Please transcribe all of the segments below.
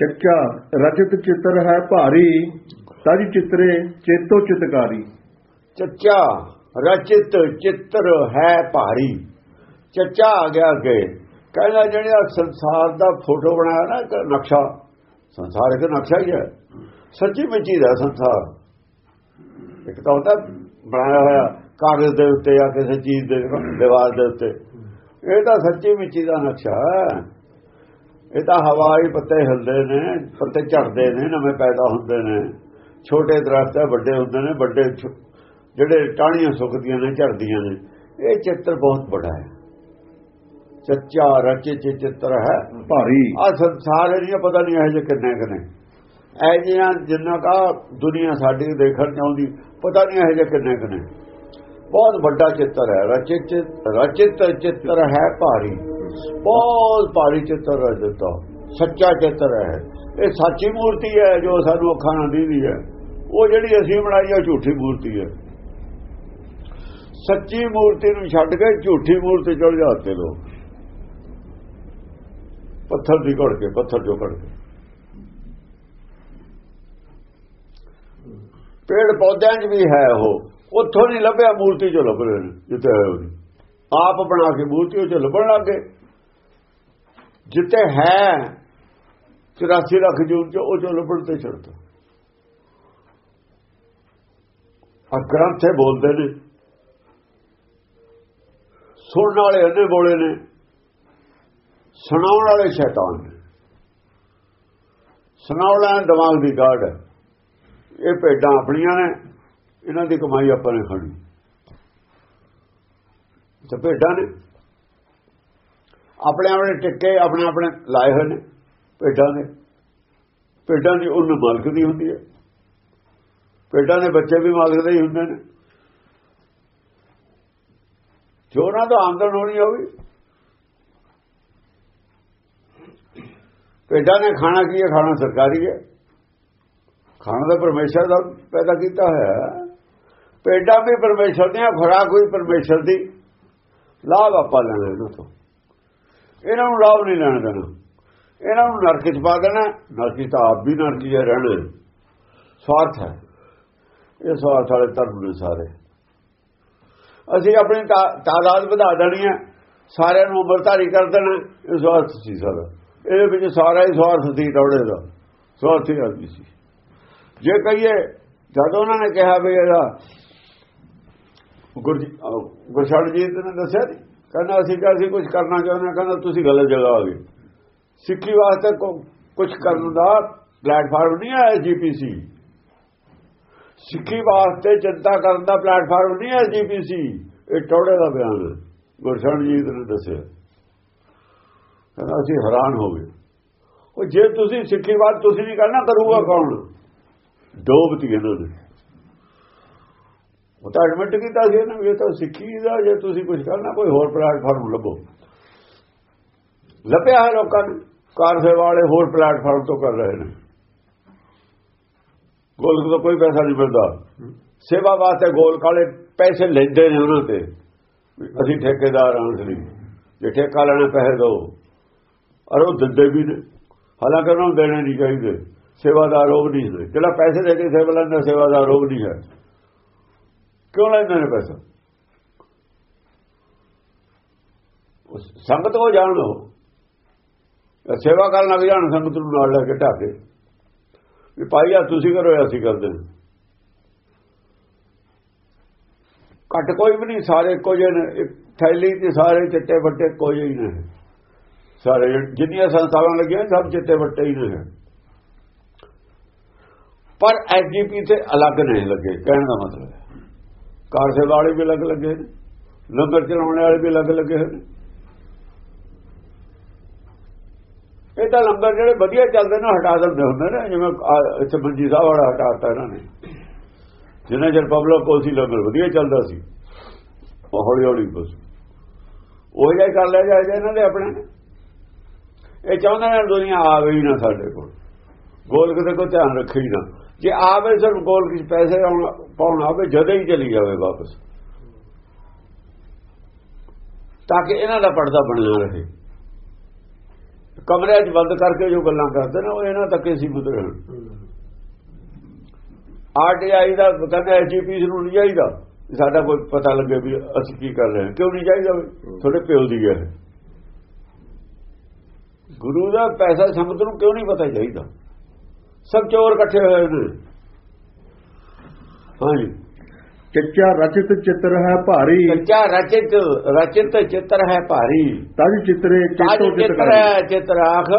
ਚੱਚਾ ਰਚਿਤ ਚਿੱਤਰ ਹੈ ਭਾਰੀ, ਤਜ ਚਿੱਤਰੇ ਚੇਤੋ ਚਿਤਕਾਰੀ। ਚੱਚਾ ਰਚਿਤ ਚਿੱਤਰ ਹੈ ਭਾਰੀ। ਚੱਚਾ ਆ ਗਿਆ ਅੱਗੇ। ਕਹਿੰਦਾ ਜਿਹੜਾ ਸੰਸਾਰ ਦਾ ਫੋਟੋ ਬਣਾਇਆ ਨਾ ਇੱਕ ਨਕਸ਼ਾ, ਸੰਸਾਰ ਇੱਕ ਨਕਸ਼ਾ ਹੀ ਹੈ। ਸੱਚੀ ਮੁੱਚੀ ਦਾ ਸੰਸਾਰ। ਇੱਕ ਤਾਂ ਹੁੰਦਾ ਬਣਾਇਆ ਹੋਇਆ ਕਾਗਜ਼ ਦੇ ਉੱਤੇ ਜਾਂ ਕਿਸੇ ਚੀਜ਼ ਦੇ ਦੀਵਾਰ ਦੇ ਉੱਤੇ। ਇਹ ਤਾਂ ਸੱਚੀ ਮੁੱਚੀ ਦਾ ਨਕਸ਼ਾ ਹੈ। ਇਹ ਤਾਂ ਹਵਾਈ ਪੱਤੇ ਹਿਲਦੇ ਨੇ ਪੱਤੇ ਝੜਦੇ ਨੇ ਨਵੇਂ ਪੈਦਾ ਹੁੰਦੇ ਨੇ। ਛੋਟੇ ਦਰਖਤ ਹੈ ਵੱਡੇ ਹੁੰਦੇ ਨੇ ਵੱਡੇ ਜਿਹੜੇ ਟਾਹਣੀਆਂ ਸੁੱਕਦੀਆਂ ਨੇ ਝੜਦੀਆਂ ਨੇ। ਇਹ ਚਿੱਤਰ ਬਹੁਤ ਵੱਡਾ ਹੈ। ਸੱਚਾ ਰਚੇ ਚਿੱਤਰ ਹੈ। ਭਾਰੀ। ਆ ਸੰਸਾਰ ਇਹ ਪਤਾ ਨਹੀਂ ਇਹ ਜੇ ਕਿੰਨੇ ਕਿੰਨੇ ਐ ਜਿਹਾ ਜਿੰਨਾ ਕਾ ਦੁਨੀਆ ਸਾਡੀ ਦੇਖਣ ਚਾਹੁੰਦੀ ਪਤਾ ਨਹੀਂ ਇਹ ਜੇ ਕਿੰਨੇ ਕਿੰਨੇ ਬਹੁਤ ਵੱਡਾ ਚਿੱਤਰ ਹੈ। ਰਚਿਤ ਰਚਿਤ ਚਿੱਤਰ ਹੈ ਭਾਰੀ। ਬਹੁਤ ਭਾਰੀ ਚਿੱਤਰ ਹੈ ਦਿੱਤਾ। ਸੱਚਾ ਚਿੱਤਰ ਹੈ। ਇਹ ਸੱਚੀ ਮੂਰਤੀ ਹੈ ਜੋ ਸਾਨੂੰ ਅੱਖਾਂ ਨਾਲ ਦੀਦੀ ਹੈ। ਉਹ ਜਿਹੜੀ ਅਸੀਂ ਬਣਾਈ ਹੈ ਝੂਠੀ ਮੂਰਤੀ ਹੈ। ਸੱਚੀ ਮੂਰਤੀ ਨੂੰ ਛੱਡ ਕੇ ਝੂਠੀ ਮੂਰਤੀ ਚੜ ਜਾਂਦੇ ਲੋਕ ਪੱਥਰ ਦੀ ਘੜ ਕੇ, ਪੱਥਰ ਜੋ ਘੜ ਕੇ। ਪੇੜ ਪੌਦਿਆਂ 'ਚ ਵੀ ਹੈ ਉਹ। ਉੱਥੋਂ ਨਹੀਂ ਲੱਭਿਆ, ਮੂਰਤੀ ਚੋਂ ਲੱਭ ਰਹੇ ਨੇ, ਜਿੱਥੇ ਆਪ ਬਣਾ ਕੇ ਮੂਰਤੀ ਚੋਂ ਲੱਭਣ ਲੱਗੇ ਜਿੱਥੇ ਹੈ 84 ਲੱਖ ਜੂਨ ਚ, ਉਹ ਚੋਂ ਲੱਭਣ ਤੇ ਛੱਡਦਾ ਆ ਗ੍ਰੰਥੇ ਬੋਲਦੇ ਨੇ। ਸੁਣਨ ਵਾਲੇ ਅੰਨੇ ਬੋਲੇ ਨੇ। ਸੁਣਾਉਣ ਵਾਲੇ ਸ਼ੈਤਾਨ ਨੇ। ਸੁਣਾਉਣ ਵਾਲਾ ਦਿਮਾਗ ਦੀ ਗਾੜ ਹੈ। ਇਹ ਭੇਡਾਂ ਆਪਣੀਆਂ ਨੇ, ਇਹਨਾਂ ਦੀ ਕਮਾਈ ਆਪਾਂ ਨੇ ਖਾਣੀ। ਤੇ ਭੇਡਾਂ ਨੇ। ਆਪਣੇ ਆਪਣੇ ਟਿੱਕੇ ਆਪਣੇ ਆਪਣੇ ਲਾਏ ਹੋਏ ਨੇ, ਭੇਡਾਂ ਦੇ। ਭੇਡਾਂ ਦੀ ਉਹਨ ਮਾਲਕ ਦੀ ਹੁੰਦੀ ਹੈ। ਭੇਡਾਂ ਦੇ ਬੱਚੇ ਵੀ ਮਾਲਕ ਦੇ ਹੀ ਹੁੰਦੇ ਨੇ। ਜੋ ਉਹਨਾਂ ਦਾ ਆਮਦਨ ਹੋਣੀ ਹੋਵੇ ਭੇਡਾਂ ਨੇ ਖਾਣਾ ਕੀ ਹੈ? ਖਾਣਾ ਸਰਕਾਰੀ ਹੈ। ਖਾਣਾ ਤਾਂ ਪਰਮੇਸ਼ਰ ਦਾ ਪੈਦਾ ਕੀਤਾ ਹੋਇਆ ਹੈ। ਭੇਡਾਂ ਵੀ ਪਰਮੇਸ਼ਰ ਦੀਆਂ, ਖੁਰਾਕ ਕੋਈ ਪਰਮੇਸ਼ਰ ਦੀ। ਲਾਭ ਆਪਾਂ ਲੈਣਾ ਇਹਨਾਂ ਤੋਂ ਇਹਨਾਂ ਨੂੰ ਲਾਭ ਨਹੀਂ ਲੈਣ ਦੇਣਾ। ਇਹਨਾਂ ਨੂੰ ਨਰਕ ਚ ਪਾ ਦੇਣਾ। ਨਰਕ ਤਾਂ ਆਪ ਵੀ ਨਰਕ ਚ ਰਹਿਣਾ ਸਵਾਰਥ ਹੈ। ਇਹ ਸਵਾਰਥ ਵਾਲੇ ਧਰਮ ਨੇ ਸਾਰੇ। ਅਸੀਂ ਆਪਣੀ ਤਾਦਾਦ ਵਧਾ ਦੇਣੀ ਹੈ। ਸਾਰਿਆਂ ਨੂੰ ਉਮਰਧਾਰੀ ਕਰ ਦੇਣਾ। ਇਹ ਸਵਾਰਥ ਸੀ ਸਾਰਾ। ਇਹਦੇ ਵਿੱਚ ਸਾਰਾ ਹੀ ਸਵਾਰਥ ਸੀ ਟੌੜੇ ਦਾ। ਸਵਾਰਥੀ ਆਦਮੀ ਸੀ। ਜੇ ਕਹੀਏ, ਜਦੋਂ ਉਹਨਾਂ ਨੇ ਕਿਹਾ ਵੀ ਇਹਦਾ ਗੁਰਸ਼ਾਲ ਜੀ ਨੇ ਦੱਸਿਆ ਨਹੀਂ ਕਹਿੰਦਾ, ਅਸੀਂ ਕਿ ਅਸੀਂ ਕੁਝ ਕਰਨਾ ਚਾਹੁੰਦੇ ਕਹਿੰਦਾ, ਤੁਸੀਂ ਗਲਤ ਜਗ੍ਹਾ ਆ ਗਏ। ਸਿੱਖੀ ਵਾਸਤੇ ਕੁਝ ਕਰਨ ਦਾ ਪਲੇਟਫਾਰਮ ਨਹੀਂ ਹੈ ਜੀਪੀਸੀ ਸਿੱਖੀ ਵਾਸਤੇ ਚਿੰਤਾ ਕਰਨ ਦਾ ਪਲੇਟਫਾਰਮ ਨਹੀਂ ਹੈ ਜੀਪੀਸੀ ਇਹ ਟੋੜੇ ਦਾ ਬਿਆਨ ਹੈ। ਗੁਰਸ਼ਾਲ ਜੀ ਨੇ ਦੱਸਿਆ। ਕਹਿੰਦਾ, ਅਸੀਂ ਹੈਰਾਨ ਹੋ ਗਏ। ਉਹ ਜੇ ਤੁਸੀਂ ਸਿੱਖੀ ਬਾਤ ਤੁਸੀਂ ਨਹੀਂ ਕਰਨਾ, ਕਰੂਗਾ ਕੌਣ? ਡੋਬਤੀ ਇਹਨਾਂ ਨੇ ਉਹ ਤਾਂ ਐਡਮਿਟ ਕੀਤਾ ਸੀ ਨਾ ਇਹ ਤਾਂ ਸਿੱਖੀ ਦਾ, ਜੇ ਤੁਸੀਂ ਕੁਝ ਕਰਨਾ, ਕੋਈ ਹੋਰ ਪਲੇਟਫਾਰਮ ਲੱਭੋ। ਲੱਭਿਆ ਹੈ ਲੋਕਾਂ ਨੂੰ, ਕਾਰ ਸੇਵਾ ਵਾਲੇ ਹੋਰ ਪਲੇਟਫਾਰਮ ਤੋਂ ਕਰ ਰਹੇ ਨੇ। ਗੋਲਕ ਤੋਂ ਕੋਈ ਪੈਸਾ ਨਹੀਂ ਮਿਲਦਾ। ਸੇਵਾ ਵਾਸਤੇ ਗੋਲਕ ਵਾਲੇ ਪੈਸੇ ਲੈਂਦੇ ਨੇ ਉਹਨਾਂ ਤੇ। ਅਸੀਂ ਠੇਕੇਦਾਰ ਆਂ ਅਸਲੀ ਜੇ ਠੇਕਾ ਲੈਣਾ, ਪੈਸੇ ਦੋ ਔਰ ਉਹ ਦਿੰਦੇ ਵੀ ਨੇ। ਹਾਲਾਂਕਿ ਉਹਨਾਂ ਨੂੰ ਦੇਣੇ ਨਹੀਂ ਚਾਹੀਦੇ। ਸੇਵਾਦਾਰ ਉਹ ਨਹੀਂ ਹੈ ਜਿਹੜਾ ਪੈਸੇ ਦੇ ਕੇ ਸੇਵਾ ਲੈਂਦਾ, ਸੇਵਾਦਾਰ ਉਹ ਨਹੀਂ ਹੈ। ਕਿਉਂ ਲੈਂਦੇ ਨੇ ਪੈਸਾ ਸੰਗਤ ਹੋ ਜਾਣ ਲੋ ਸੇਵਾ ਕਰਨ ਲੱਗ ਜਾਣ ਸੰਗਤ ਨੂੰ ਨਾਲ ਲੈ ਕੇ ਢਾਕੇ ਵੀ ਭਾਈ ਆ ਤੁਸੀਂ ਕਰੋ ਅਸੀਂ ਕਰਦੇ ਹਾਂ ਘੱਟ ਕੋਈ ਵੀ ਨਹੀਂ ਸਾਰੇ ਇੱਕੋ ਜਿਹੇ ਨੇ ਥੈਲੀ ਤੇ ਸਾਰੇ ਚਿੱਟੇ ਵੱਟੇ ਕੋਈ ਹੀ ਨੇ ਸਾਰੇ ਜਿੰਨੀਆਂ ਸੰਸਥਾਵਾਂ ਲੱਗੀਆਂ ਸਭ ਚਿੱਟੇ ਵੱਟੇ ਹੀ ਨੇ ਪਰ ਐਸਜੀਪੀ ਤੇ ਅਲੱਗ ਨਹੀਂ ਲੱਗੇ ਕਹਿਣ ਦਾ ਮਤਲਬ ਹੈ ਕਾਰ ਸੇਵਾ ਵਾਲੇ ਵੀ ਅਲੱਗ ਲੱਗੇ ਨੇ ਲੰਗਰ ਚਲਾਉਣ ਵਾਲੇ ਵੀ ਅਲੱਗ ਲੱਗੇ ਹੋਏ ਇਹ ਤਾਂ ਲੰਗਰ ਜਿਹੜੇ ਵਧੀਆ ਚੱਲਦੇ ਨੇ ਹਟਾ ਦਿੰਦੇ ਹੁੰਦੇ ਨੇ, ਜਿਵੇਂ ਇੱਥੇ ਮੰਜੀ ਸਾਹਿਬ ਵਾਲਾ ਹਟਾਤਾ ਇਹਨਾਂ ਨੇ। ਜਿੰਨਾ ਚਿਰ ਪਬਲਿਕ ਕੋਲ ਸੀ, ਲੰਗਰ ਵਧੀਆ ਚੱਲਦਾ ਸੀ। ਉਹ ਹੌਲੀ ਹੌਲੀ ਬਸ। ਉਹ ਜਿਹਾ ਕਰ ਲਿਆ ਜਾਏ ਇਹਨਾਂ ਦੇ ਆਪਣੇ ਇਹ ਚਾਹੁੰਦੇ ਨੇ ਦੁਨੀਆ ਆਵੇ ਗਈ ਨਾ ਸਾਡੇ ਕੋਲ। ਗੋਲਕ ਦੇ ਕੋ ਧਿਆਨ ਰੱਖੇ ਹੀ ਨਾ। ਜੇ ਆਵੇ ਸਿਰ ਗੋਲਕ ਚ ਪੈਸੇ ਪਾਉਣਾ ਹੋਵੇ ਜਦੇ ਹੀ ਚਲੀ ਜਾਵੇ ਵਾਪਸ। ਤਾਂ ਕਿ ਇਹਨਾਂ ਦਾ ਪਰਦਾ ਬਣਿਆ ਰਹੇ। ਕਮਰਿਆਂ 'ਚ ਬੰਦ ਕਰਕੇ ਜੋ ਗੱਲਾਂ ਕਰਦੇ ਨੇ, ਉਹ ਇਹਨਾਂ ਤੱਕ ਹੀ ਸੀਮਿਤ ਰਹਿਣ। ਆਰਟੀਆਈ ਦਾ ਕਹਿੰਦਾ ਐਜੀਪੀਸ ਨੂੰ ਨਹੀਂ ਚਾਹੀਦਾ। ਸਾਡਾ ਕੋਈ ਪਤਾ ਲੱਗੇ ਵੀ ਅਸੀਂ ਕੀ ਕਰ ਰਹੇ ਹਾਂ। ਕਿਉਂ ਨਹੀਂ ਚਾਹੀਦਾ ਵੀ? ਤੁਹਾਡੇ ਪਿਓ ਦੀ ਹੈ। ਗੁਰੂ ਦਾ ਪੈਸਾ ਸੰਗਤ ਨੂੰ ਕਿਉਂ ਨਹੀਂ ਪਤਾ ਚਾਹੀਦਾ? ਸਭ ਚੋਰ ਇਕੱਠੇ ਹੋਏ ਨੇ। ਹਾਂਜੀ। ਚੱਚਾ ਰਚਿਤ ਚਿੱਤਰ ਹੈ ਭਾਰੀ। ਸੱਚਾ ਰਚਿਤ ਰਚਿਤ ਚਿੱਤਰ ਹੈ ਭਾਰੀ। ਤਜ ਚਿੱਤਰੇ ਚੇਤੋ ਚਿੱਤਰ ਚਿੱਤਰਾਖ।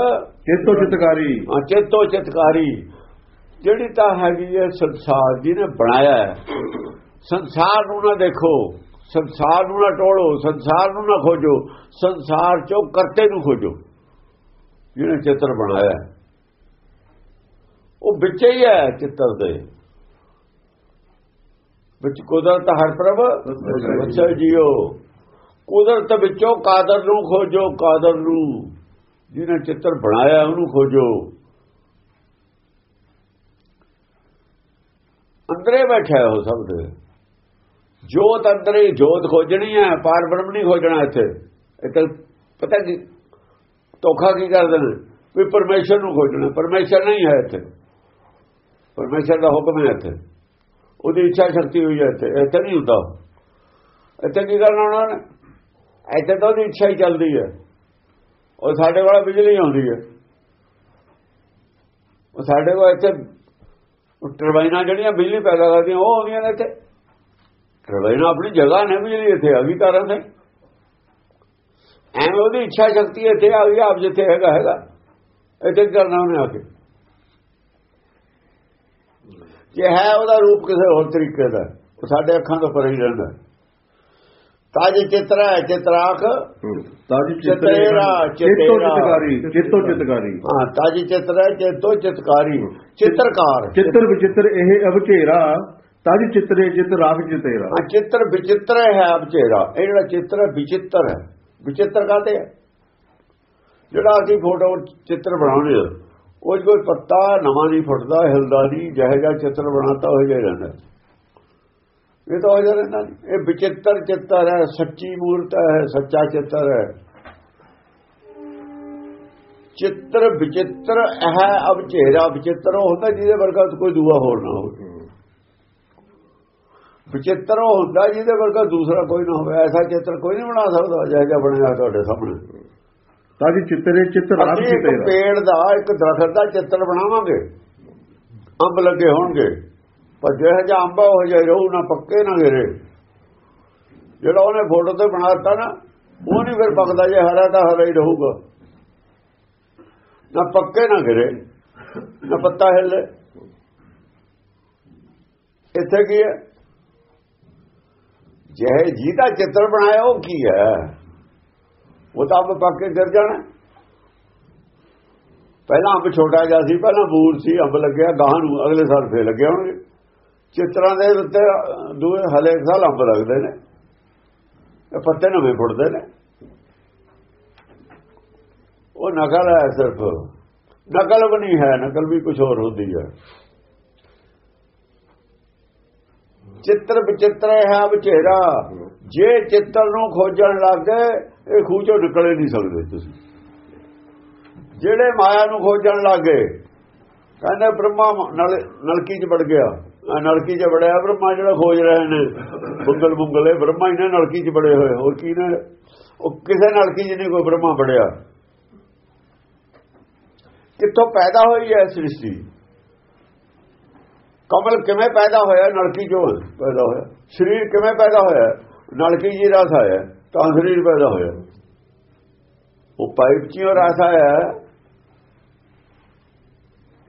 ਚੇਤੋ ਚਿਤਕਾਰੀ। ਹਾਂ, ਚੇਤੋ ਚਿਤਕਾਰੀ। ਜਿਹੜੀ ਤਾਂ ਹੈਗੀ ਹੈ ਸੰਸਾਰ ਜਿਹਨੇ ਬਣਾਇਆ ਹੈ। ਸੰਸਾਰ ਨੂੰ ਨਾ ਦੇਖੋ ਸੰਸਾਰ ਨੂੰ ਨਾ ਟੋੜੋ ਸੰਸਾਰ ਨੂੰ ਨਾ ਖੋਜੋ ਸੰਸਾਰ ਚੋਂ ਕਰਤੇ ਨੂੰ ਖੋਜੋ। ਜਿਹਨੇ ਚਿੱਤਰ ਬਣਾਇਆ। ਉਹ ਵਿੱਚ ਹੀ ਹੈ ਚਿੱਤਰ ਦੇ। ਵਿੱਚ ਕੁਦਰਤ ਹਰ ਪ੍ਰਭ ਵਸੈ ਜੀਓ। ਕੁਦਰਤ ਵਿੱਚੋਂ ਕਾਦਰ ਨੂੰ ਖੋਜੋ, ਕਾਦਰ ਨੂੰ। ਜਿਹਨੇ ਚਿੱਤਰ ਬਣਾਇਆ, ਉਹਨੂੰ ਖੋਜੋ। ਅੰਦਰੇ ਬੈਠਾ ਹੋ ਸਭ ਦੇ। ਜੋਤ ਅੰਦਰੇ, ਜੋਤ ਖੋਜਣੀ ਹੈ, ਪਾਰ ਬ੍ਰਹਮ ਨਹੀਂ ਖੋਜਣਾ ਇੱਥੇ। ਇੱਥੇ ਪਤਾ ਕੀ, ਧੋਖਾ ਕੀ ਕਰਦੇ ਨੇ? ਵੀ ਪਰਮੇਸ਼ਰ ਨੂੰ ਖੋਜਣਾ। ਪਰਮੇਸ਼ਰ ਨਹੀਂ ਹੈ ਇੱਥੇ। ਪਰਮੇਸ਼ਰ ਦਾ ਹੁਕਮ ਹੈ ਇੱਥੇ। ਉਹਦੀ ਇੱਛਾ ਸ਼ਕਤੀ ਹੋਈ ਹੈ ਇੱਥੇ। ਇੱਥੇ ਨਹੀਂ ਹੁੰਦਾ ਇੱਥੇ ਕੀ ਕਰਨਾ ਉਹਨਾਂ ਨੇ? ਇੱਥੇ ਤਾਂ ਉਹਦੀ ਇੱਛਾ ਹੀ ਚੱਲਦੀ ਹੈ। ਉਹ ਸਾਡੇ ਕੋਲ ਬਿਜਲੀ ਆਉਂਦੀ ਹੈ। ਉਹ ਸਾਡੇ ਕੋਲ ਇੱਥੇ ਟਰਬਾਈਨਾਂ ਜਿਹੜੀਆਂ ਬਿਜਲੀ ਪੈਦਾ ਕਰਦੀਆਂ, ਉਹ ਆਉਂਦੀਆਂ ਨੇ ਇੱਥੇ। ਟਰਬਾਈਨਾਂ ਆਪਣੀ ਜਗ੍ਹਾ ਨੇ ਬਿਜਲੀ, ਇੱਥੇ ਆ ਗਈ ਤਾਰਾਂ ਤੇ। ਐਵੇਂ ਉਹਦੀ ਇੱਛਾ ਸ਼ਕਤੀ ਇੱਥੇ ਆ ਗਈ, ਆਪ ਜਿੱਥੇ ਹੈਗਾ ਹੈਗਾ। ਇੱਥੇ ਕੀ ਕਰਨਾ ਉਹਨੇ ਆ ਕੇ? ਜੇ ਹੈ ਉਹਦਾ ਰੂਪ ਕਿਸੇ ਹੋਰ ਤਰੀਕੇ ਦਾ ਉਹ ਸਾਡੇ ਅੱਖਾਂ ਤੋਂ ਪਰੇ ਹੀ ਰਹਿੰਦਾ। ਤਾਜ ਚਿਤਰਾ ਚਿਤਰਾਖ ਤਜ ਚਿੱਤਰੇ ਚਿਤੇਰਾ, ਚੇਤੋ ਚਿਤੇਰਾ। ਚਿਤਕਾਰੀ ਚੇਤੋ ਚਿਤਕਾਰੀ। ਹਾਂ ਤਾਜ ਚਿਤਰਾ ਚੇਤੋ ਚਿਤਕਾਰੀ। ਚਿੱਤਰਕਾਰ। ਚਿੱਤਰ ਵਿਚਿੱਤਰ ਇਹ ਅਵਚੇਰਾ ਤਜ ਚਿੱਤਰੇ ਜਿਤ ਰਾਖ ਚਿਤੇਰਾ। ਹਾਂ ਚਿੱਤਰ ਵਿਚਿੱਤਰ ਹੈ ਅਬਚੇਰਾ ਇਹ ਜਿਹੜਾ ਚਿੱਤਰ ਹੈ ਵਿਚਿੱਤਰ ਹੈ। ਵਿਚਿੱਤਰ ਕਾਤੇ ਹੈ? ਜਿਹੜਾ ਅਸੀਂ ਫੋਟੋ ਚਿੱਤਰ ਬਣਾਉਂਦੇ ਆ ਉਹ ਕੋਈ ਪੱਤਾ ਨਵਾਂ ਨਹੀਂ ਫੁੱਟਦਾ ਹਿਲਦਾ ਨਹੀਂ ਜਿਹੋ ਜਿਹਾ ਚਿੱਤਰ ਬਣਾਤਾ ਹੋ ਜਾਈ ਰਹਿੰਦਾ ਇਹ ਤਾਂ ਹੋ ਜਾ ਰਹਿੰਦਾ। ਇਹ ਵਿਚਿੱਤਰ ਚਿੱਤਰ ਹੈ ਸੱਚੀ ਮੂਰਤ ਹੈ ਸੱਚਾ ਚਿੱਤਰ ਹੈ। ਚਿੱਤਰ ਵਿਚਿੱਤਰ ਹੈ ਅਬਚੇਰਾ ਵਿਚਿੱਤਰ ਉਹ ਹੁੰਦਾ ਜਿਹਦੇ ਵਰਗਾ ਕੋਈ ਦੂਆ ਹੋਰ ਨਾ ਹੋਵੇ। ਵਿਚਿੱਤਰ ਹੁੰਦਾ ਜਿਹਦੇ ਵਰਗਾ ਦੂਸਰਾ ਕੋਈ ਨਾ ਹੋਵੇ। ਐਸਾ ਚਿੱਤਰ ਕੋਈ ਨਹੀਂ ਬਣਾ ਸਕਦਾ ਜਿਹੋ ਜਿਹਾ ਬਣਿਆ ਤੁਹਾਡੇ ਸਾਹਮਣੇ। ਤਜ ਚਿੱਤਰੇ ਚਿਤ ਰਾਖ ਅਸੀਂ ਇੱਕ ਚਿਤੇਰਾ ਪੇੜ ਦਾ ਇੱਕ ਦਰਖਤ ਦਾ ਚਿੱਤਰ ਬਣਾਵਾਂਗੇ। ਅੰਬ ਲੱਗੇ ਹੋਣਗੇ। ਪਰ ਜਿਹੋ ਜਿਹਾ ਅੰਬਾ ਹੋ ਜਾਏ ਰਹੂ ਨਾ ਪੱਕੇ ਨਾ ਗਿਰੇ। ਜਿਹੜਾ ਉਹਨੇ ਫੋਟੋ ਤੇ ਬਣਾਤਾ ਨਾ ਉਹ ਨਹੀਂ ਫਿਰ ਪੱਕਦਾ ਜੇ ਹਰਾ ਤਾਂ ਹਰਾ ਹੀ ਰਹੂਗਾ। ਨਾ ਪੱਕੇ ਨਾ ਗਿਰੇ ਨਾ ਪੱਤਾ ਹਿੱਲੇ। ਇੱਥੇ ਕੀ ਹੈ? ਜਿਹੇ ਜਿਹਦਾ ਚਿੱਤਰ ਬਣਾਇਆ ਉਹ ਕੀ ਹੈ? ਉਹ ਤਾਂ ਅੰਬ ਪੱਕ ਕੇ ਗਿਰ ਜਾਣਾ। ਪਹਿਲਾਂ ਅੰਬ ਛੋਟਾ ਜਿਹਾ ਸੀ, ਪਹਿਲਾਂ ਬੂਰ ਸੀ, ਅੰਬ ਲੱਗਿਆ ਗਾਂ ਨੂੰ ਅਗਲੇ ਸਾਲ ਫੇਰ ਲੱਗੇ ਹੋਣਗੇ। ਚਿੱਤਰਾਂ ਦੇ ਉੱਤੇ, ਦੂਏ ਹਲੇ ਸਾਲ ਅੰਬ ਲੱਗਦੇ ਨੇ। ਇਹ ਪੱਤੇ ਨਵੇਂ ਫੁੱਟਦੇ ਨੇ। ਉਹ ਨਕਲ ਹੈ ਸਿਰਫ। ਨਕਲ ਵੀ ਨਹੀਂ ਹੈ, ਨਕਲ ਵੀ ਕੁਝ ਹੋਰ ਹੁੰਦੀ ਹੈ। ਚਿੱਤਰ ਵਿਚਿੱਤਰ ਹੈ ਵਿਚੇਰਾ ਜੇ ਚਿੱਤਰ ਨੂੰ ਖੋਜਣ ਲੱਗੇ ਇਹ ਖੂਹ ਚੋਂ ਨਿਕਲੇ ਨਹੀਂ ਸਕਦੇ ਤੁਸੀਂ। ਜਿਹੜੇ ਮਾਇਆ ਨੂੰ ਖੋਜਣ ਲੱਗੇ, ਕਹਿੰਦੇ ਬ੍ਰਹਮਾ ਨਲ, ਨਲਕੀ 'ਚ ਵੜ ਗਿਆ। ਨਲਕੀ 'ਚ ਵੜਿਆ, ਬ੍ਰਹਮਾ ਜਿਹੜਾ ਖੋਜ ਰਹੇ ਨੇ ਬੁੱਗਲ ਬੁੱਗਲੇ ਬ੍ਰਹਮਾ ਹੀ ਨੇ ਨਲਕੀ 'ਚ ਵੜੇ ਹੋਏ। ਹੋਰ ਕੀ ਨੇ? ਉਹ ਕਿਸੇ ਨਲਕੀ 'ਚ ਨਹੀਂ ਕੋਈ ਬ੍ਰਹਮਾ ਵੜਿਆ। ਕਿੱਥੋਂ ਪੈਦਾ ਹੋਈ ਹੈ ਸ੍ਰਿਸ਼ਟੀ? ਕਮਲ ਕਿਵੇਂ ਪੈਦਾ ਹੋਇਆ? ਨਲਕੀ ਚੋਂ ਪੈਦਾ ਹੋਇਆ। ਸਰੀਰ ਕਿਵੇਂ ਪੈਦਾ ਹੋਇਆ? ਨਲਕੀ ਜੀ ਦਾ ਆਇਆ। ਤਾਂ ਸਰੀਰ ਪੈਦਾ ਹੋਇਆ। ਉਹ ਪਾਈਪ ਚੋਂ ਰਸ ਆਇਆ।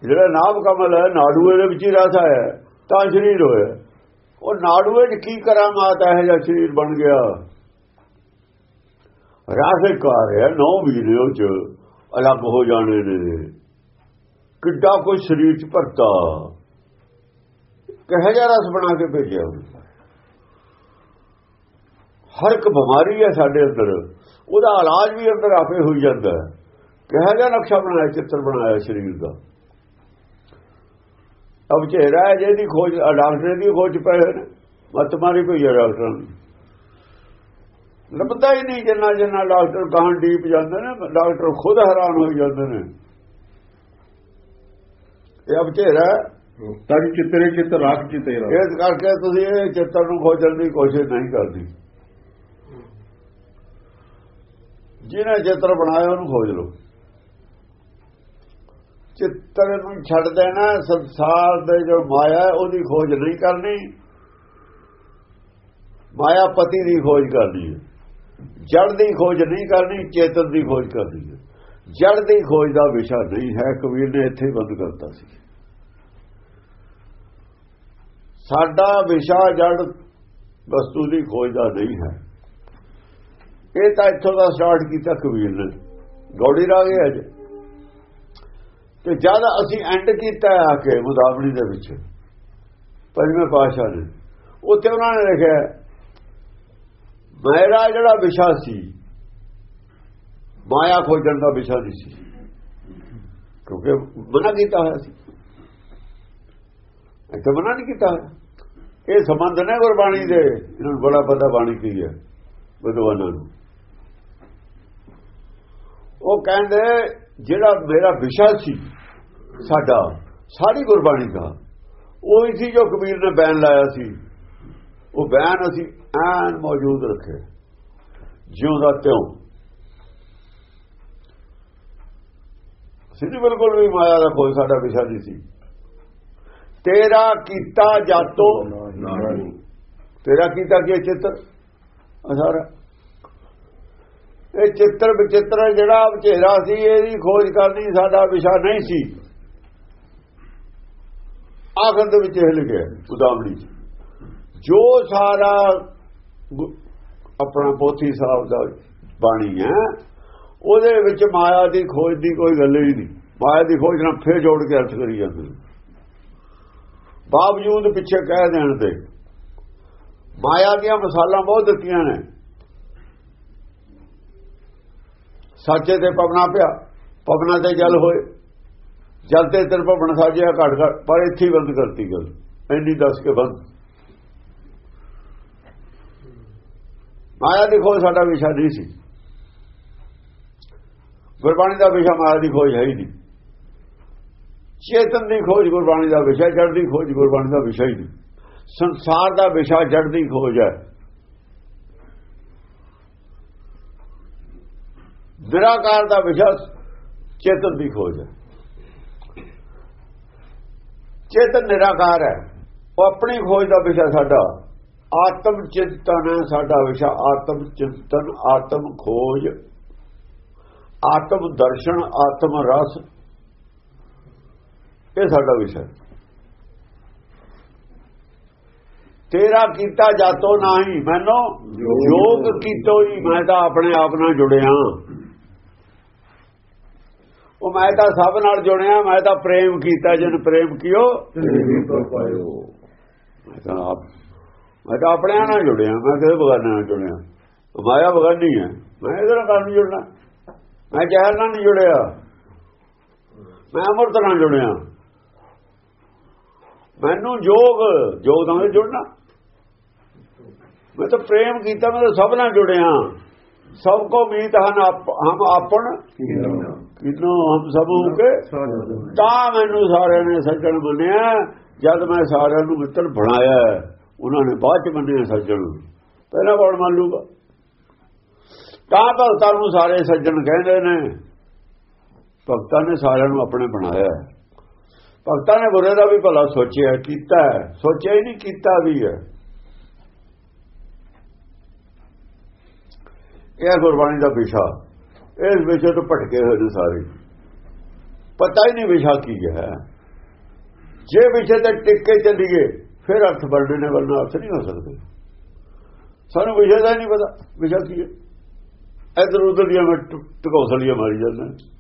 ਜਿਹੜਾ ਨਾਮ ਕਮਲ ਹੈ, ਨਾੜੂਏ ਦੇ ਵਿੱਚ ਹੀ ਰਸ ਆਇਆ, ਤਾਂ ਸਰੀਰ ਹੋਇਆ। ਉਹ ਨਾੜੂਏ 'ਚ ਕੀ ਕਰਾਮਾਤ ਹੈ ਜਿਹੜਾ ਸਰੀਰ ਬਣ ਗਿਆ। ਰਸ ਕਾਰ ਰਿਹਾ ਨੌ ਵੀਰੇ ਉਹ 'ਚ, ਅਲੱਗ ਹੋ ਜਾਣੇ ਨੇ। ਕਿੱਡਾ ਕੋਈ ਸਰੀਰ 'ਚ ਭਰਤਾ। ਕਿਹੋ ਜਿਹਾ ਰਸ ਬਣਾ ਕੇ ਭੇਜਿਆ ਉਹਨੇ? ਹਰ ਇੱਕ ਬਿਮਾਰੀ ਹੈ ਸਾਡੇ ਅੰਦਰ। ਉਹਦਾ ਇਲਾਜ ਵੀ ਅੰਦਰ ਆਪੇ ਹੋਈ ਜਾਂਦਾ ਹੈ। ਕਿਹੋ ਜਿਹਾ ਨਕਸ਼ਾ ਬਣਾਇਆ ਚਿੱਤਰ ਬਣਾਇਆ ਸਰੀਰ ਦਾ? ਅਬ ਚਿਹਰਾ ਹੈ ਜਿਹਦੀ ਖੋਜ ਡਾਕਟਰ ਦੀ ਖੋਜ ਪਏ ਨੇ। ਮਤ ਮਾਰੀ ਪਈ ਹੈ ਡਾਕਟਰਾਂ ਦੀ ਲੱਭਦਾ ਹੀ ਨਹੀਂ ਜਿੰਨਾ ਜਿੰਨਾ ਡਾਕਟਰ ਗਾਂ ਡੀਪ ਜਾਂਦੇ ਨੇ ਡਾਕਟਰ ਖੁਦ ਹੈਰਾਨ ਹੋ ਜਾਂਦੇ ਨੇ। ਇਹ ਅਬਚੇਰਾ ਤਜ ਚਿਤਰੇ ਚਿਤ ਰਾਖ ਚਿਤੇਰਾ ਇਸ ਕਰਕੇ ਤੁਸੀਂ ਇਹ ਚਿੱਤਰ ਨੂੰ ਖੋਜਣ ਦੀ ਕੋਸ਼ਿਸ਼ ਨਹੀਂ ਕਰਦੀ। ਜਿਹਨੇ ਚਿੱਤਰ ਬਣਾਇਆ ਉਹਨੂੰ ਖੋਜ ਲਓ। ਚਿੱਤਰ ਨੂੰ ਛੱਡ ਦੇਣਾ, ਸੰਸਾਰ ਦੇ ਜੋ ਮਾਇਆ ਉਹਦੀ ਖੋਜ ਨਹੀਂ ਕਰਨੀ। ਮਾਇਆ ਪਤੀ ਦੀ ਖੋਜ ਕਰਨੀ ਹੈ। ਜੜ ਦੀ ਖੋਜ ਨਹੀਂ ਕਰਨੀ, ਚੇਤਨ ਦੀ ਖੋਜ ਕਰਨੀ ਹੈ। ਜੜ ਦੀ ਖੋਜ ਦਾ ਵਿਸ਼ਾ ਨਹੀਂ ਹੈ, ਕਬੀਰ ਨੇ ਇੱਥੇ ਬੰਦ ਕਰਤਾ ਸੀ। ਸਾਡਾ ਵਿਸ਼ਾ ਜੜ ਵਸਤੂ ਦੀ ਖੋਜ ਦਾ ਨਹੀਂ ਹੈ। ਇਹ ਤਾਂ ਇੱਥੋਂ ਦਾ ਸਟਾਰਟ ਕੀਤਾ ਕਬੀਰ ਨੇ। ਗੌੜੀ ਰਾਗ ਹੈ ਅੱਜ। ਤੇ ਜਦ ਅਸੀਂ ਐਂਡ ਕੀਤਾ ਆ ਕੇ ਮੁਦਾਵਣੀ ਦੇ ਵਿੱਚ, ਪੰਜਵੇਂ ਪਾਸ਼ਾ ਨੇ, ਉੱਥੇ ਉਹਨਾਂ ਨੇ ਲਿਖਿਆ ਮੇਰਾ ਜਿਹੜਾ ਵਿਸ਼ਾ ਸੀ, ਮਾਇਆ ਖੋਜਣ ਦਾ ਵਿਸ਼ਾ ਨਹੀਂ ਸੀ। ਕਿਉਂਕਿ ਮਨਾ ਕੀਤਾ ਹੋਇਆ ਸੀ। ਇੱਥੇ ਮਨਾ ਨਹੀਂ ਕੀਤਾ ਹੋਇਆ। ਇਹ ਸੰਬੰਧ ਨੇ ਗੁਰਬਾਣੀ ਦੇ, ਇਹਨਾਂ ਨੂੰ ਬੜਾ ਪਤਾ ਬਾਣੀ ਕੀ ਹੈ, ਵਿਦਵਾਨਾਂ ਨੂੰ। ਉਹ ਕਹਿੰਦੇ ਜਿਹੜਾ ਮੇਰਾ ਵਿਸ਼ਾ ਸੀ ਸਾਡਾ ਸਾਰੀ ਗੁਰਬਾਣੀ ਦਾ ਉਹ ਹੀ ਸੀ ਜੋ ਕਬੀਰ ਨੇ ਬੈਨ ਲਾਇਆ ਸੀ। ਉਹ ਬੈਨ ਅਸੀਂ ਐਨ ਮੌਜੂਦ ਰੱਖੇ ਜਿਉਂ ਦਾ ਤਿਉਂ। ਸਿੱਧੀ ਬਿਲਕੁਲ ਵੀ ਮਾਇਆ ਦਾ ਕੋਈ ਸਾਡਾ ਵਿਸ਼ਾ ਨਹੀਂ ਸੀ। ਤੇਰਾ ਕੀਤਾ ਜਾਤੋ ਤੇਰਾ ਕੀਤਾ ਕੀ ਹੈ ਚਿੱਤਰ ਅਸਾਰਾ। ਇਹ ਚਿੱਤਰ ਵਿਚਿੱਤਰ ਜਿਹੜਾ ਵਿਚੇਰਾ ਸੀ, ਇਹਦੀ ਖੋਜ ਕਰਨੀ ਸਾਡਾ ਵਿਸ਼ਾ ਨਹੀਂ ਸੀ। ਆਖਰ ਦੇ ਵਿੱਚ ਇਹ ਲਿਖਿਆ ਉਦਾਮਣੀ ਚ। ਜੋ ਸਾਰਾ ਆਪਣਾ ਪੋਥੀ ਸਾਹਿਬ ਦਾ ਬਾਣੀ ਹੈ, ਉਹਦੇ ਵਿੱਚ ਮਾਇਆ ਦੀ ਖੋਜ ਦੀ ਕੋਈ ਗੱਲ ਹੀ ਨਹੀਂ। ਮਾਇਆ ਦੀ ਖੋਜ ਨਾਲ ਫੇਰ ਜੋੜ ਕੇ ਅਰਥ ਕਰੀ ਜਾਂਦੇ ਬਾਵਜੂਦ ਪਿੱਛੇ ਕਹਿ ਦੇਣ ਦੇ ਮਾਇਆ ਦੀਆਂ ਮਸਾਲਾਂ ਬਹੁਤ ਦਿੱਤੀਆਂ ਨੇ। ਸਾਚੇ ਤੇ ਪਵਨਾ ਪਿਆ, ਪਵਨਾ ਤੇ ਜਲ ਹੋਏ। ਜਲ ਤੇ ਤੇਰ ਭਵਨ ਸਾਜਿਆ ਘਟ ਘਟ ਪਰ ਇੱਥੇ ਹੀ ਬੰਦ ਕਰਤੀ ਗੱਲ। ਐਨੀ ਦੱਸ ਕੇ ਬੰਦ। ਮਾਇਆ ਦੀ ਖੋਜ ਸਾਡਾ ਵਿਸ਼ਾ ਨਹੀਂ ਸੀ। ਗੁਰਬਾਣੀ ਦਾ ਵਿਸ਼ਾ ਮਾਇਆ ਦੀ ਖੋਜ ਹੈ ਹੀ ਨਹੀਂ। ਚੇਤਨ ਦੀ ਖੋਜ ਗੁਰਬਾਣੀ ਦਾ ਵਿਸ਼ਾ, ਜੜ ਦੀ ਖੋਜ ਗੁਰਬਾਣੀ ਦਾ ਵਿਸ਼ਾ ਹੀ ਨਹੀਂ। ਸੰਸਾਰ ਦਾ ਵਿਸ਼ਾ, ਜੜ ਦੀ ਖੋਜ ਹੈ। ਨਿਰਾਕਾਰ ਦਾ ਵਿਸ਼ਾ ਚੇਤਨ ਦੀ ਖੋਜ ਹੈ। ਚੇਤਨ ਨਿਰਾਕਾਰ ਹੈ। ਉਹ ਆਪਣੀ ਖੋਜ ਦਾ ਵਿਸ਼ਾ ਸਾਡਾ। ਆਤਮ ਚਿੰਤਨ ਹੈ ਸਾਡਾ ਵਿਸ਼ਾ। ਆਤਮ ਚਿੰਤਨ ਆਤਮ ਖੋਜ ਆਤਮ ਦਰਸ਼ਨ ਆਤਮ ਰਸ। ਇਹ ਸਾਡਾ ਵਿਸ਼ਾ। ਤੇਰਾ ਕੀਤਾ ਜਾਤੋ ਨਹੀਂ। ਮੈਨੂੰ ਯੋਗ ਕੀਤੋ ਹੀ। ਮੈਂ ਤਾਂ ਆਪਣੇ ਆਪ ਨਾਲ ਜੁੜਿਆ। ਉਹ ਮੈਂ ਤਾਂ ਸਭ ਨਾਲ ਜੁੜਿਆ, ਮੈਂ ਤਾਂ ਪ੍ਰੇਮ ਕੀਤਾ ਜਨ ਪ੍ਰੇਮ ਕੀਓ ਮੈਂ ਤਾਂ ਆਪ ਮੈਂ ਤਾਂ ਆਪਣੇ ਨਾਲ ਜੁੜਿਆ, ਮੈਂ ਕਿਸੇ ਬਗਾਨੇ ਨਾਲ ਜੁੜਿਆ। ਮਾਇਆ ਬਗਾਨੀ ਹੈ। ਮੈਂ ਇਹਦੇ ਨਾਲ ਕਾਹਨੂੰ ਜੁੜਨਾ? ਮੈਂ ਜ਼ਹਿਰ ਨਾਲ ਨਹੀਂ ਜੁੜਿਆ। ਮੈਂ ਅਮਰਤ ਨਾਲ ਜੁੜਿਆ। ਮੈਨੂੰ ਜੋਗ ਜੋਗ ਨਾਲ ਜੁੜਨਾ? ਮੈਂ ਤਾਂ ਪ੍ਰੇਮ ਕੀਤਾ, ਮੈਂ ਤਾਂ ਸਭ ਨਾਲ ਜੁੜਿਆ। ਸਭ ਕੋ ਮੀਤ ਹਨ ਹਮ ਆਪਣ। ਕਿਨੋ ਹਮ ਸਭ ਕੇ? ਤਾਂ ਮੈਨੂੰ ਸਾਰਿਆਂ ਨੇ ਸੱਜਣ ਮੰਨਿਆ ਜਦ ਮੈਂ ਸਾਰਿਆਂ ਨੂੰ ਮਿੱਤਰ ਬਣਾਇਆ, ਉਹਨਾਂ ਨੇ ਬਾਅਦ ਚ ਮੰਨਿਆ ਸੱਜਣ ਪਹਿਲਾਂ ਕੌਣ ਮੰਨ ਲੂਗਾ? ਤਾਂ ਭਗਤਾਂ ਨੂੰ ਸਾਰੇ ਸੱਜਣ ਕਹਿੰਦੇ ਨੇ। ਭਗਤਾਂ ਨੇ ਸਾਰਿਆਂ ਨੂੰ ਆਪਣੇ ਬਣਾਇਆ। ਭਗਤਾਂ ਨੇ ਬੁਰੇ ਦਾ ਵੀ ਭਲਾ ਸੋਚਿਆ, ਕੀਤਾ ਹੈ। ਸੋਚਿਆ ਹੀ ਨਹੀਂ, ਕੀਤਾ ਵੀ ਹੈ। ਇਹ ਗੁਰਬਾਣੀ ਦਾ ਵਿਸ਼ਾ। ਇਸ ਵਿਸ਼ੇ ਤੋਂ ਭਟਕੇ ਹੋਏ ਨੇ ਸਾਰੇ। ਪਤਾ ਹੀ ਨਹੀਂ ਵਿਸ਼ਾ ਕੀ ਹੈ। ਜੇ ਵਿਸ਼ੇ ਤੇ ਟਿਕ ਕੇ ਚੱਲੀਏ ਫਿਰ ਅਰਥ ਬਣਨੇ ਨੇ ਵਰਨਾ ਅਰਥ ਨਹੀਂ ਹੋ ਸਕਦੇ। ਸਾਨੂੰ ਵਿਸ਼ੇ ਦਾ ਹੀ ਨਹੀਂ ਪਤਾ ਵਿਸ਼ਾ ਕੀ ਹੈ। ਇਧਰ ਉਧਰ ਦੀਆਂ ਮੈਂ ਟਕੌਸਲੀਆਂ ਮਾਰੀ ਜਾਂਦਾ